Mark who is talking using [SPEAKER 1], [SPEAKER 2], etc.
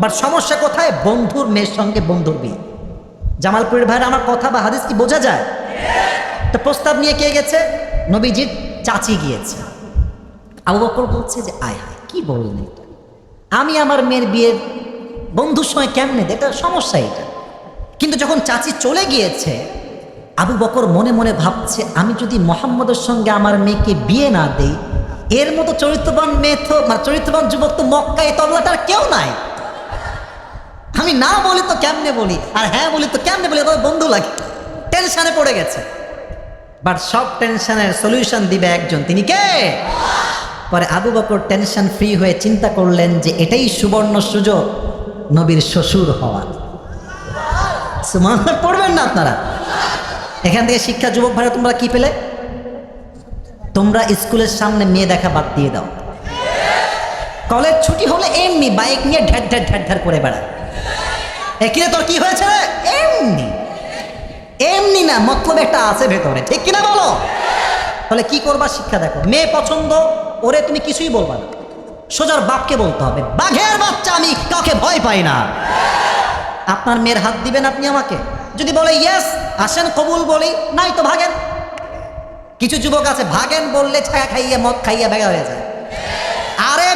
[SPEAKER 1] But সমস্যা কোথায়? বন্ধুর মেয়ের সঙ্গে বন্ধুর বিয়ে। জামালপুরের ভাইরা আমার কথা বা হাদিস কি বোঝা যায়? তো প্রস্তাব নিয়ে কে গেছে? নবীজির চাচি গিয়েছে। আবু বকর বলছে যে, আয় হায়, কি বললেন এটা? আমি আমার মেয়ের বিয়ের বন্ধুর সঙ্গে কেমনে? এটা সমস্যা এটা। কিন্তু যখন চাচি চলে গিয়েছে, আবু বকর মনে মনে ভাবছে, আমি যদি মোহাম্মদের সঙ্গে আমার মেয়েকে বিয়ে না দেই, এর মতো চরিত্রবান মেয়ে তো মানে চরিত্রবান যুবক তো মক্কায় তবলাটার কেউ নাই। আমি না বলি তো কেমনে বলি? আর হ্যাঁ বলি তো কেমনে বলি? তবে বন্ধু লাগে। টেনশনে পড়ে গেছে। বাট সব টেনশনের সলিউশন দিবে একজন। তিনি কে? পরে আবু বকর টেনশন ফ্রি হয়ে চিন্তা করলেন যে এটাই সুবর্ণ সুযোগ, নবীর শ্বশুর হওয়ার। পড়বেন না আপনারা। এখান থেকে শিক্ষা যুবক ভাইরা, তোমরা কি পেলে? তোমরা স্কুলের সামনে মেয়ে দেখা বাদ দিয়ে দাও। কলেজ ছুটি হলে এমনি বাইক নিয়ে ঢ্যাট ঢ্যাট ঢ্যাট ঢ্যাট করে বেড়ায়। একিরে তোর কি হয়েছে? এমনি এমনি না, মতলব একটা আছে ভেতরে। ঠিক কিনা বলো? তাহলে কি করবা শিক্ষা দেখো। মেয়ে পছন্দ, ওরে তুমি কিছুই বলবা না। সোজার বাপকে বলতে হবে। বাঘের বাচ্চা আমি কাউকে ভয় পাই না। আপনার মেয়ের হাত দিবেন আপনি আমাকে? যদি বলে ইয়েস আসেন, কবুল বলি, নাই তো ভাগেন। কিছু যুবক আছে, ভাগেন বললে ছায়া খাইয়ে, মদ খাইয়ে ভেগা হয়ে যায়। আরে